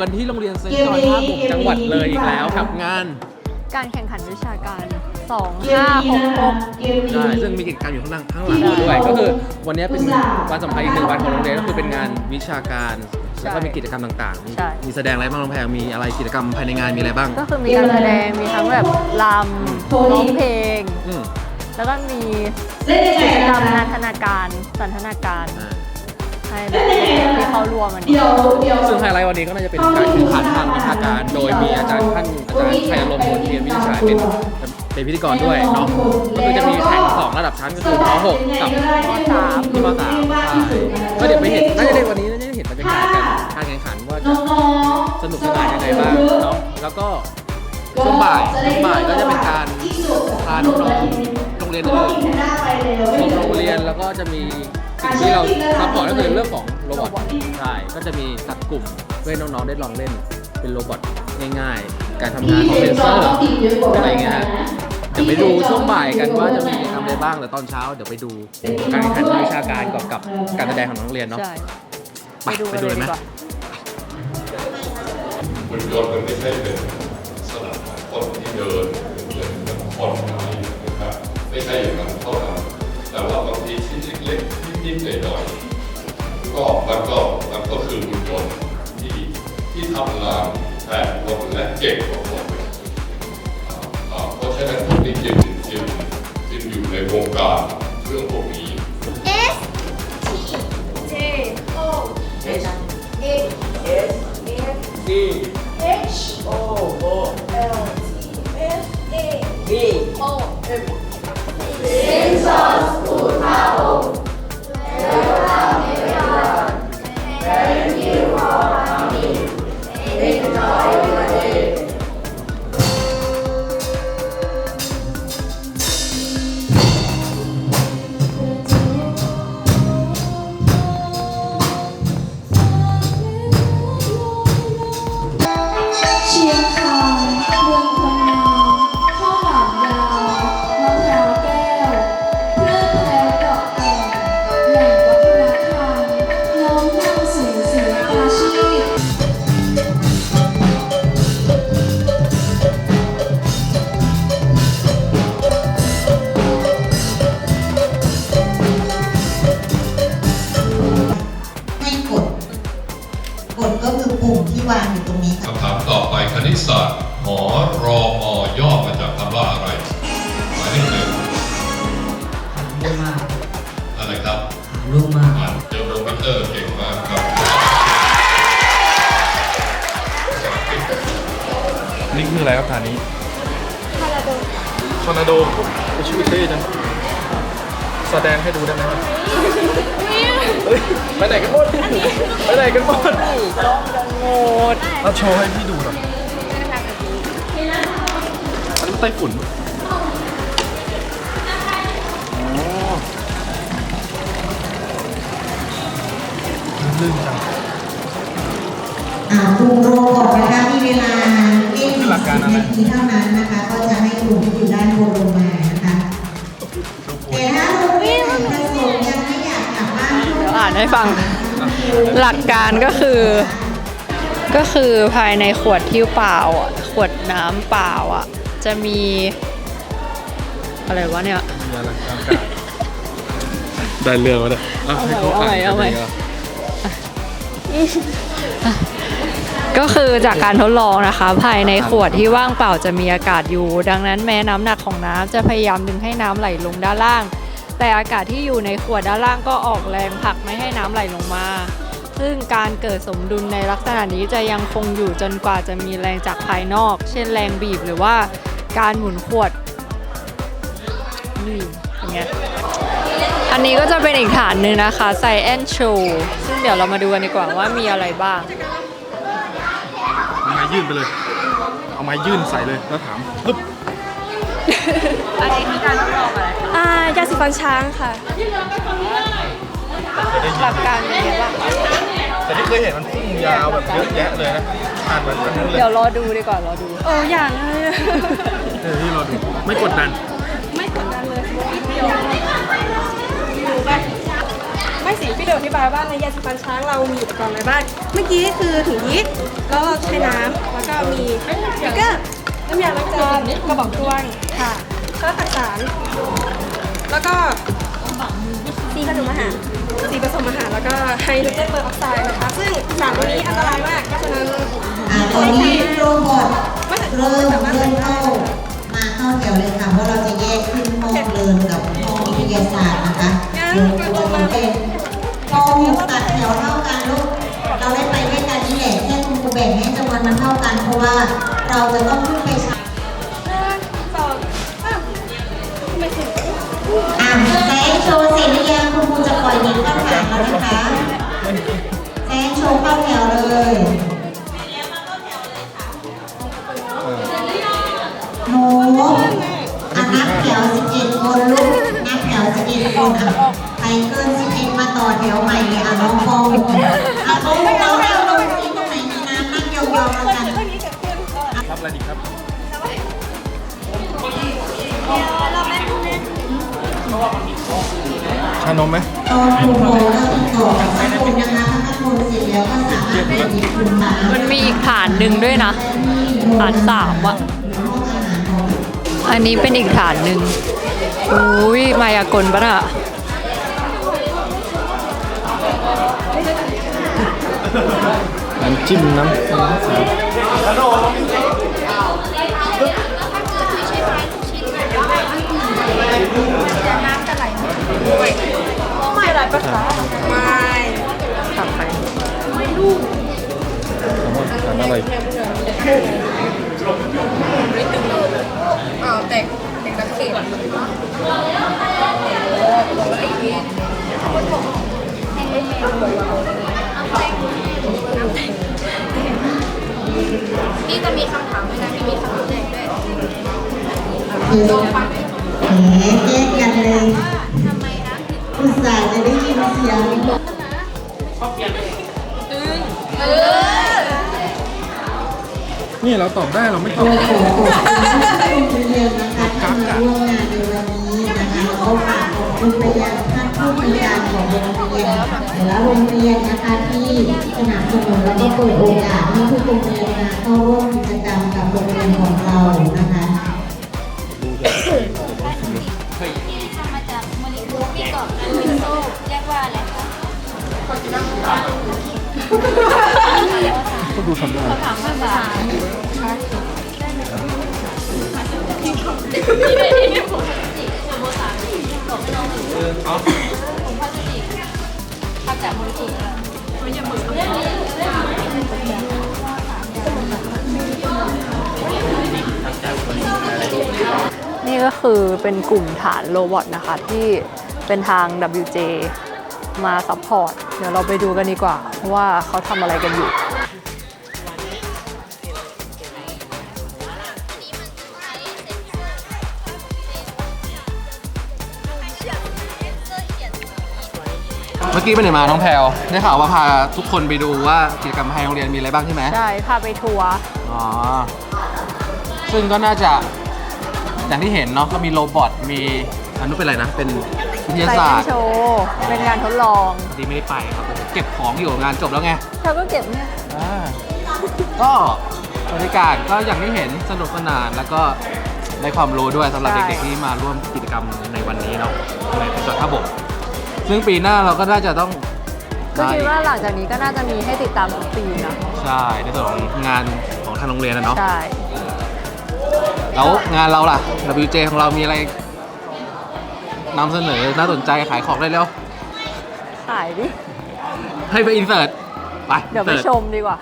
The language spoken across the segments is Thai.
กันที่โรงเรียนเซนต์จอห์นท่าบกจังหวัดเลยอีกแล้วกับงานการแข่งขันวิชาการ 2 5 6 6ใช่ซึ่งมีกิจกรรมอยู่ข้างหลังข้างหลังด้วย ก็คือวันนี้เป็นวันสำคัญอีกหนึ่งวันของโรงเรียนก็คือเป็นงานวิชาการแล้วก็มีกิจกรรมต่างๆ มีใช่มีแสดงอะไรบ้างน้องแพรมีอะไรกิจกรรมภายในงานมีอะไรบ้าง ก็คือมีการแสดง มีทั้งแบบรำร้องเพลงอืมแล้วก็มีเล่นยังไงกิจกรนะรมคะนันทนาการ สันทนาการอ่า ให้แบบเด็กๆที่เขารวมมันนี้เดี๋ยวเดี๋ยวซึ่งไฮไลท์วันนี้ก็น่าจะเป็นการแข่งขันทางวิชาการ โดยมีอาจารย์ท่านอาจารย์ชัยอารมณ์โพธิเทียนวิทยาศาสตร์เป็นเป็นพิธีกรด้วยเนาะก็คือจะมีแข่งสองระดับชั้นก็คือม .6 กับม .3 ที่ม .3 ใช่ก็เดี๋ยวไปเห็นน่าจะได้วันนี้น่าจะได้เห็นบรรยากาศกันการแข่งขันว่าจะน้องๆสนุกสนานยังไงบ้างเนาะแล้วก็ช่วงบ่ายช่วงบ่ายก็จะเป็นการพาน้องๆโรงเรียนอื่นชมโรงเรียนแล้วก็จะมีสิ่ง ที่เราซัพพอร์ตก็คือเรื่องของโรบอทใช่ก็จะมีจัดกลุ่มเพื่อให้น้องๆได้ลองเล่นเป็นโรบอทง่ายๆ การทำงานของเซนเซอร์อะไรเงี้ยฮะเดี๋ยวไปดูช่วงบ่ายกันว่าจะมีกิจกรรมอะไรบ้างแต่ตอนเช้าเดี๋ยวไปดูการแข่งขันทางวิชาการกับกับการแสดงของน้องเรียนเนาะใช่ไปไปดูเลยไหมดีกาหุ่นยนต์มันไม่ใช่เป็นสนามคนที่เดินเหมือนคนอะไรนะครับไม่ใช่อย่างนั้นเท่านั้น กๆนิดๆหน่อยก็มันก็มันก็คือหุ่นยนต์ที่ที่ทำงานแทนคนและเก่งกว่าคนเพราะฉะนั้นพวกนี้จึงจึงจึงอยู่ในวงการเรื่องพวกนี้ S T J O H A S F H O O L T F A D O M รู้มากอะไรครับรู้มากอ่านเจอโรบิเตอร์เก่งมากครับนี่คืออะไรครับฐานนี้ทอร์นาโดทอร์นาโดชื่อเท่จังแสดงให้ดูได้ไหมครับเฮ้ยไปไหนกันหมดไปไหนกันหมดโงดเอาโชว์ให้พี่ดูหน่อยอันนี้ไต้ฝุ่น ลื่นจังอ่าปรุงโรงก่อนนะคะมีเวลาเพียงคือหลักการอะไรนาทีเท่านั้นนะคะ ก็จะให้กลุ่มที่อยู่ด้านบนลงมานะคะแต่ถ้าโรงเรียนไหนประสงค์ยังไม่อยากกลับบ้านเดี๋ยวอ่านให้ฟัง หลักการก็คือ ก็คือภายในขวดที่เปล่าอะขวดน้ำเปล่าอะ จะมี อะไรวะเนี่ยมีอะไรกลางกายได้เรื่องมาเนี่ยะให้ขเอาใหม่นเอาใหม่ ก็คือจากการทดลองนะคะ ภายในขวดที่ว่างเปล่าจะมีอากาศอยู่ ดังนั้นแม้น้ำหนักของน้ำจะพยายามดึงให้น้ำไหลลงด้านล่าง แต่อากาศที่อยู่ในขวดด้านล่างก็ออกแรงผลักไม่ให้น้ำไหลลงมา ซึ่งการเกิดสมดุลในลักษณะนี้จะยังคงอยู่จนกว่าจะมีแรงจากภายนอก เช่นแรงบีบหรือว่าการหมุนขวดนี่เป็นไง อันนี้ก็จะเป็นอีกฐานหนึ่งนะคะไซแอนโชซึ่งเดี๋ยวเรามาดูกันดีกว่าว่ามีอะไรบ้าง เอาไม้ยื่นไปเลย เอาไม้ยื่นใส่เลยแล้วถามปึ๊บอันนี้คือการทดลองอะไรอ่ายาสีฟันช้างค่ะ หลักการเป็นไงบ้างแต่ที่เคยเห็นมันพุ่งยาวแบบเยอะแยะเลยนะอ่านมันอันนู้นเลยเดี๋ยวรอดูดีกว่ารอดู โอ้อย่างเลยอะเออที่เราดูไม่กดดัน ไม่กดดันเลยดู ไม่สีพี่เดี๋ยวอธิบายว่าในยาสีฟันช้างเรามีอุปกรณ์อะไรบ้าง เมื่อกี้คือถุงยีสต์แล้วเราใช้น้ำแล้วก็มีแล้วก็น้ำยาล้างจานกระบอกตวงค่ะข้าวผัดสาร แล้วก็สีผสมอาหารสีผสมอาหารแล้วก็ไฮโดรเจนเปอร์ออกไซด์นะคะ ซึ่งสารตัวนี้อันตรายมากเพราะฉะนั้นอ่าตอนนี้โรบอทไม่ถึงเริ่มเริ่มเข้ามาเข้าแถวเลยค่ะเพราะเราจะแยกขึ้นห้องเรียนกับห้องวิทยาศาสตร์นะคะ เดี๋ยวเราจะเป็นห้องตัดแถวเท่ากันลูก เราได้ไปด้วยกันนี่แหละแค่คุณครูแบ่งให้จำนวนมันเท่ากัน เพราะว่าเราจะต้องขึ้นไปชั้นหนึ่งสองสามไม่ถึงอะแซงโชว์เสร็จหรือยังคุณครูจะปล่อยเด็กเข้าแถวแล้วนะคะแซงโชว์เข้าแถวเลยหนูอะนับแถว11คนลูก นับแถว11คนอะใครเกินมาต่อแถวใหม่เลยอะน้องฟองอะเขาเราเร็วเราที่ตรงไหนมีน้ำนั่งยองๆแล้วกันเรื่องนี้เกิดขึ้นก็รับอะไรดีครับชานมไหมตอนครูโมก็ติดต่อกับสังคมนะคะถ้านครูเสร็จแล้วก็สามารถไปหยิบคุณมามันมีอีกฐานหนึ่งด้วยนะฐานสามอะ อันนี้เป็นอีกฐานหนึ่งอุ้ยมายากลปะน่ะน้ำจิ้มน้ำไม่อะไรปะคะไม่ตักไปถามอะไร อ๋อแตกแตกตะเข็ บพี่จะมีคำถามด้วยนะพี่มีคำถามแรกด้วยแหมแยกกันเลยทำไมนะอุตส่าห์จะได้ยินเสียงเออนี่เราตอบได้เราไม่ตอบ โอ้โหขอบคุณเรียน ละโรงเรียนนะคะที่สนับสนุนแล้วก็เปิดโอกาสให้ทุกโรงเรียนมาเข้าร่วมกิจกรรมกับโรงเรียนของเรานะคะที่ทำมาจากโมเลกุลที่เกาะกันเป็นโซ่เรียกว่าอะไรคะก็ดูทำได้ถามภาษา นี่ก็คือเป็นกลุ่มฐานโรบอทนะคะ ที่เป็นทาง WJ มาซัพพอร์ต เดี๋ยวเราไปดูกันดีกว่าว่าเขาทำอะไรกันอยู่ มื่อกี้ไปไหนมาน้องแพลวได้ข่าวว่าพาทุกคนไปดูว่ากิจกรรมภายในโรงเรียนมีอะไรบ้างใช่ไหมใช่พาไปทัวร์อ๋อซึ่งก็น่าจะอย่างที่เห็นเนาะก็มีโรบอทมีอันนู้นเป็นอะไรนะ เป็นวิทยาไซศาเอนสตร์โชว์เป็นงานทดลองพอดีไม่ได้ไปครับผมเก็บของอยู่งานจบแล้วไงเธอก็เก็บเนี่ยอ่าก็บรรยากาศก็อย่างที่เห็นสนุกสนานแล้วก็ได้ความรู้ด้วยสำหรับเด็กๆที่มาร่วมกิจกรรมในวันนี้เนาะในจดท่าบก ซึ่งปีหน้าเราก็น่าจะต้องก็คิดว่าหลังจากนี้ก็น่าจะมีให้ติดตามทุกปีนะใช่ในส่วนของงานของทางโรงเรียนนะเนาะใช่แล้วงานเราล่ะ WJ ของเรามีอะไรนำเสนอน่าสนใจขายของได้แล้วขายดิให้ไปอินเสิร์ตไปเดี๋ยวไป insert ชมดีกว่า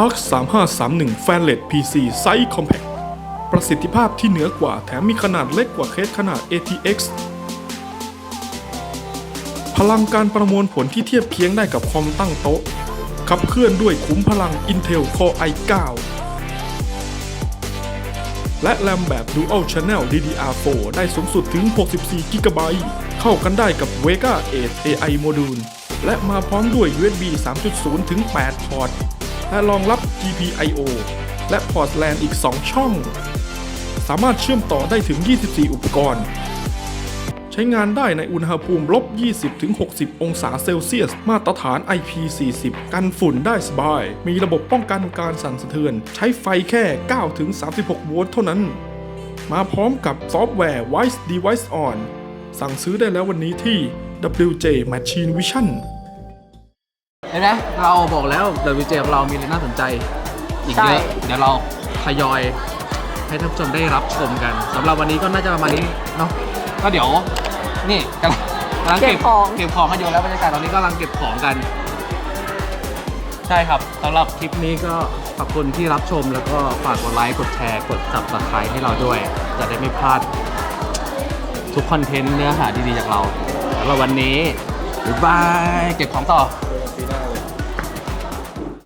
ARC 3531 f a n l e t PC Size Compact ประสิทธิภาพที่เหนือกว่าแถมมีขนาดเล็กกว่าเคสขนาด ATX พ ลังการประมวลผลที่เทียบเคียงได้กับคอมตั้งโต๊ะ ขับเคลื่อนด้วยขุมพลัง Intel Core i9 และแรมแบบ Dual Channel DDR4 ได้สูงสุดถึง 64 GB เข้ากันได้กับ Vega 8 AI Module และมาพร้อมด้วย USB 3.0 ถึง 8 พอร์ต และรองรับ GPIO และพอร์ต LAN อีก 2 ช่อง สามารถเชื่อมต่อได้ถึง 24 อุปกรณ์ ใช้งานได้ในอุณหภูมิลบ 20-60 องศาเซลเซียส มาตรฐาน IP40 กันฝุ่นได้สบาย มีระบบป้องกันการสั่นสะเทือน ใช้ไฟแค่ 9-36 โวลต์เท่านั้น มาพร้อมกับซอฟต์แวร์ Wise Device On สั่งซื้อได้แล้ววันนี้ที่ WJ Machine Vision เห็นไหมเราบอกแล้ว WJ ของเรามีอะไรน่าสนใจอีกเยอะเดี๋ยวเราทยอยให้ท่านผู้ชมได้รับชมกันสำหรับวันนี้ก็น่าจะประมาณนี้เนาะ ก็เดี๋ยว นี่กำลังกำลังเก็บเก็บของ เก็บของกันอยู่แล้วบรรยากาศตอนนี้กำลังเก็บของกัน ใช่ครับสำหรับคลิปนี้ก็ขอบคุณที่รับชมแล้วก็ฝากกดไลค์กดแชร์ กด subscribe ให้เราด้วย จะได้ไม่พลาด ทุกคอนเทนต์เนื้อหาดีๆจากเราสำหรับวันนี้บ๊ายบายเก็บของต่อ